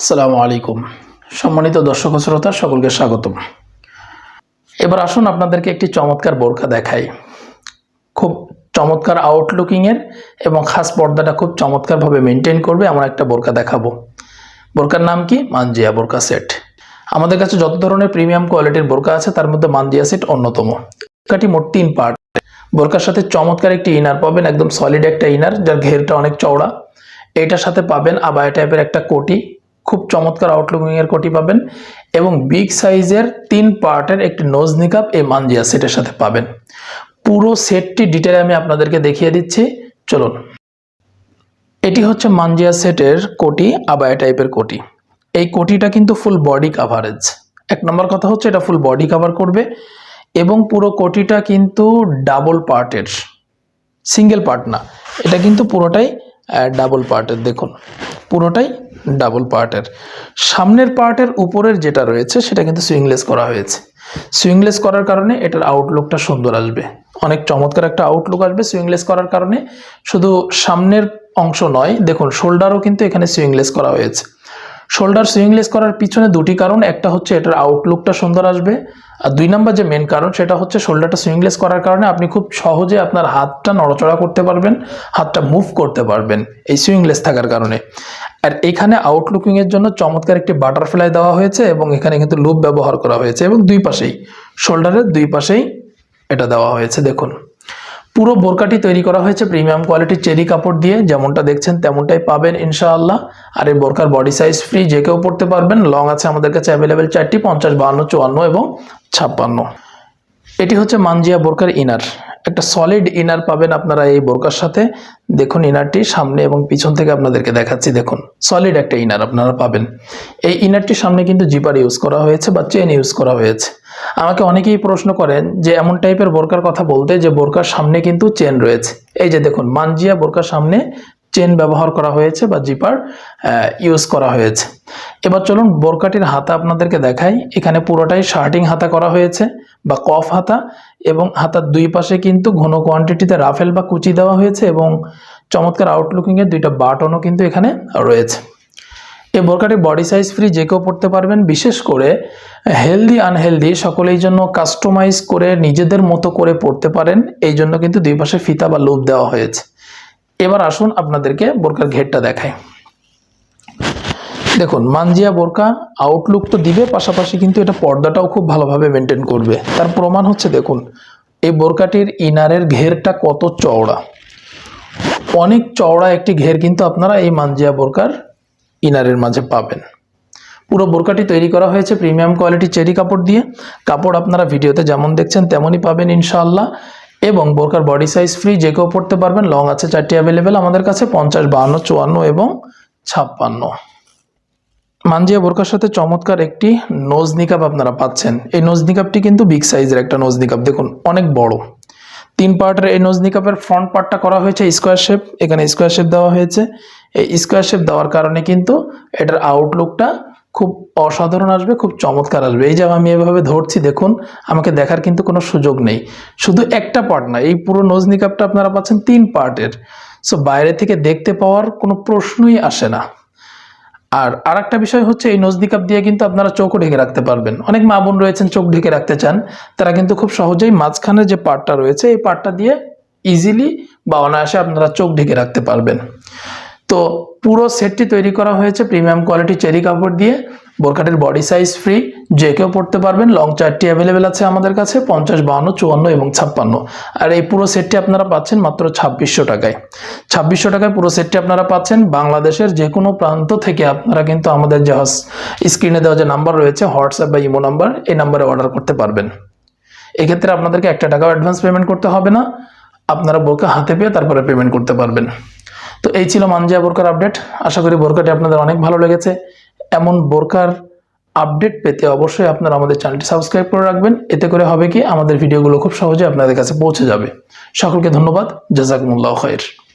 আসসালামু আলাইকুম। সম্মানিত দর্শক শ্রোতা, সকলকে স্বাগতম। এবার আসুন আপনাদেরকে একটি চমৎকার বোরকা দেখাই। খুব চমৎকার আউটলুকিংয়ের এবং খাস পর্দাটা খুব চমৎকারভাবে মেনটেন করবে আমরা একটা বোরকা দেখাবো। বোরকার নাম কি? মানজিয়া বোরকা সেট আমাদের কাছে যত ধরনের প্রিমিয়াম কোয়ালিটির বোরকা আছে, তার মধ্যে মানজিয়া সেট অন্যতম। বোরকাটি মোট তিন পার্ট বোরকার সাথে চমৎকার একটি ইনার পাবেন, একদম সলিড একটা ইনার যার ঘেরটা অনেক চওড়া। এইটার সাথে পাবেন আবায়া টাইপের একটা কোটি। খুব চমৎকার আউটলুকিং এর কোটি পাবেন এবং বিগ সাইজের তিন পার্টের একটি নোজ নিকাপ এই মানজিয়া সেটের সাথে পাবেন। পুরো সেটটি ডিটেলে আমি আপনাদেরকে দেখিয়ে দিচ্ছি। চলুন। এটি হচ্ছে মানজিয়া সেটের কোটি, আবায়া টাইপের কোটি। এই কোটিটা কিন্তু ফুল বডি কাভারেজ এক নম্বর কথা হচ্ছে এটা ফুল বডি কাভার করবে এবং পুরো কোটিটা কিন্তু ডাবল পার্টের সিঙ্গেল পার্ট না। এটা কিন্তু পুরোটাই ডাবল পার্টের দেখুন, পুরোটাই ডাবল পার্টের। সামনের পার্টের উপরের যেটা রয়েছে, সেটা কিন্তু সুইংলেস করা হয়েছে। সুইংলেস করার কারণে এটার আউটলুকটা সুন্দর আসবে। অনেক চমৎকার একটা আউটলুক আসবে সুইংলেস করার কারণে। শুধু সামনের অংশ নয়, দেখুন শোল্ডারও কিন্তু এখানে সুইংলেস করা হয়েছে। শোল্ডার সুইংলেস করার পিছনে দুটি কারণ, একটা হচ্ছে এটার আউটলুকটা সুন্দর আসবে, আর দুই নম্বর যে মেন কারণ, সেটা হচ্ছে শোল্ডারটা সুইংলেস করার কারণে আপনি খুব সহজে আপনার হাতটা নড়াচড়া করতে পারবেন, হাতটা মুভ করতে পারবেন এই সুইংলেস থাকার কারণে। আর এখানে আউটলুকিং এর জন্য চমৎকার একটি বাটারফ্লাই দেওয়া হয়েছে এবং এখানে কিন্তু লুপ ব্যবহার করা হয়েছে এবং দুই পাশেই, শোল্ডারের দুই পাশেই এটা দেওয়া হয়েছে, দেখুন। পুরো বোরকাটি তৈরি করা হয়েছে প্রিমিয়াম কোয়ালিটির চেরি কাপড় দিয়ে, যেমনটা দেখছেন তেমনটাই পাবেন ইনশাআল্লাহ। আর এই বোরকার বডি সাইজ ফ্রি যে কেউ পড়তে পারবেন লং আছে আমাদের কাছে অ্যাভেলেবেল চারটি, পঞ্চাশ, বাহান্ন, চুয়ান্ন এবং ছাপ্পান্ন। এটি হচ্ছে মানজিয়া বোরকার ইনার একটা সলিড ইনার পাবেন আপনারা এই বোরকার সাথে। দেখুন ইনারটি সামনে এবং পিছন থেকে আপনাদেরকে দেখাচ্ছি, দেখুন। সলিড একটা ইনার আপনারা পাবেন। এই ইনারটির সামনে কিন্তু জিপার ইউজ করা হয়েছে বা চেন ইউজ করা হয়েছে। আমাকে অনেকেই প্রশ্ন করেন যে, এমন টাইপের বোরকার কথা বলতে যে, বোরকার সামনে কিন্তু চেন রয়েছে। এই যে দেখুন মানজিয়া বোরকার সামনে চেন ব্যবহার করা হয়েছে বা জিপার ইউজ করা হয়েছে। এবার চলুন বোরকাটির হাতা আপনাদেরকে দেখাই। এখানে পুরোটাই শার্টিং হাতা করা হয়েছে বা কফ হাতা। এবং হাতার দুই পাশে কিন্তু ঘন কোয়ান্টিটিতে রাফেল বা কুচি দেওয়া হয়েছে এবং চমৎকার আউটলুকিংয়ের দুইটা বাটনও কিন্তু এখানে রয়েছে। এই বোরকাটি বডি সাইজ ফ্রি যে কেউ পড়তে পারবেন, বিশেষ করে হেলদি আনহেলদি সকলেই জন্য কাস্টমাইজ করে নিজেদের মতো করে পড়তে পারেন, এই জন্য কিন্তু দুই পাশে ফিতা বা লুপ দেওয়া হয়েছে। এবার আসুন আপনাদেরকে বোরকার ঘেরটা দেখাই। দেখুন, মানজিয়া বোরকা আউটলুক তো দিবে, পাশাপাশি কিন্তু এটা পর্দাটাও খুব ভালোভাবে মেনটেন করবে। তার প্রমাণ হচ্ছে, দেখুন, এই বোরকাটির ইনারের ঘেরটা কত চওড়া। অনেক চওড়া একটি ঘের কিন্তু আপনারা এই মানজিয়া বোরকার ইনারের মাঝে পাবেন। পুরো বোরকাটি তৈরি করা হয়েছে প্রিমিয়াম কোয়ালিটি চেরি কাপড় দিয়ে। কাপড় আপনারা ভিডিওতে যেমন দেখছেন, তেমনই পাবেন ইনশাআল্লাহ। এবং বোরকার বডি সাইজ ফ্রি যে কেউ পড়তে পারবেন লং আছে, চারটি অ্যাভেলেবেল আমাদের কাছে পঞ্চাশ, বাহান্ন, চুয়ান্ন এবং ছাপ্পান্ন। মানজিয়া বোরকার সাথে চমৎকার একটি নোজ নিকাপ আপনারা পাচ্ছেন। এই নোজ নিকাপটি কিন্তু বিগ সাইজের একটা নোজ নিকাপ দেখুন, অনেক বড়। তিন পার্টের এই নোজ নিকাপের ফ্রন্ট পার্টটা করা হয়েছে স্কোয়ার শেপ এখানে স্কোয়ার শেপ দেওয়া হয়েছে। এই স্কোয়ার শেপ দেওয়ার কারণে কিন্তু এটার আউটলুকটা খুব অসাধারণ আসবে, খুব চমৎকার আসবে। এই যে আমি এভাবে ধরছি, দেখুন, আমাকে দেখার কিন্তু কোনো সুযোগ নেই। শুধু একটা পার্ট না, এই পুরো নোজ নিকাপটা আপনারা পাচ্ছেন তিন পার্টের সো বাইরে থেকে দেখতে পাওয়ার কোনো প্রশ্নই আসে না। আর আর একটা বিষয় হচ্ছে এই নজদি কাপ দিয়ে কিন্তু আপনারা চোখও ঢেকে রাখতে পারবেন। অনেক মা বোন রয়েছেন চোখ ঢেকে রাখতে চান। তারা কিন্তু খুব সহজেই মাঝখানে যে পার্টটা রয়েছে, এই পার্টটা দিয়ে ইজিলি বা অনায়াসে আপনারা চোখ ঢেকে রাখতে পারবেন। তো পুরো সেটটি তৈরি করা হয়েছে প্রিমিয়াম কোয়ালিটি চেরি কাপড় দিয়ে। বোরকাটির বডি সাইজ ফ্রি যে কেউ পড়তে পারবেন লং চারটি অ্যাভেলেবেল আছে আমাদের কাছে, পঞ্চাশ, বাহান্ন, চুয়ান্ন এবং ছাপ্পান্ন। আর এই পুরো সেটটি আপনারা পাচ্ছেন মাত্র ছাব্বিশশো টাকায়। ছাব্বিশশো টাকায় পুরো সেটটি আপনারা পাচ্ছেন, বাংলাদেশের যে কোনো প্রান্ত থেকে আপনারা কিন্তু আমাদের যে স্ক্রিনে দেওয়া যে নাম্বার রয়েছে, হোয়াটসঅ্যাপ বা ইমো নাম্বার এই নাম্বারে অর্ডার করতে পারবেন। এক্ষেত্রে আপনাদেরকে একটা টাকাও অ্যাডভান্স পেমেন্ট করতে হবে না, আপনারা বোরকা হাতে পেয়ে তারপরে পেমেন্ট করতে পারবেন। তো এই ছিল মানজিয়া বোরকার আপডেট আশা করি বোরকাটি আপনাদের অনেক ভালো লেগেছে। এমন বোরকার আপডেট পেতে অবশ্যই আপনারা আমাদের চ্যানেলটি সাবস্ক্রাইব করে রাখবেন। এতে করে হবে কি, আমাদের ভিডিওগুলো খুব সহজে আপনাদের কাছে পৌঁছে যাবে। সকলকে ধন্যবাদ। জাজাকুমুল্লাহ খয়ের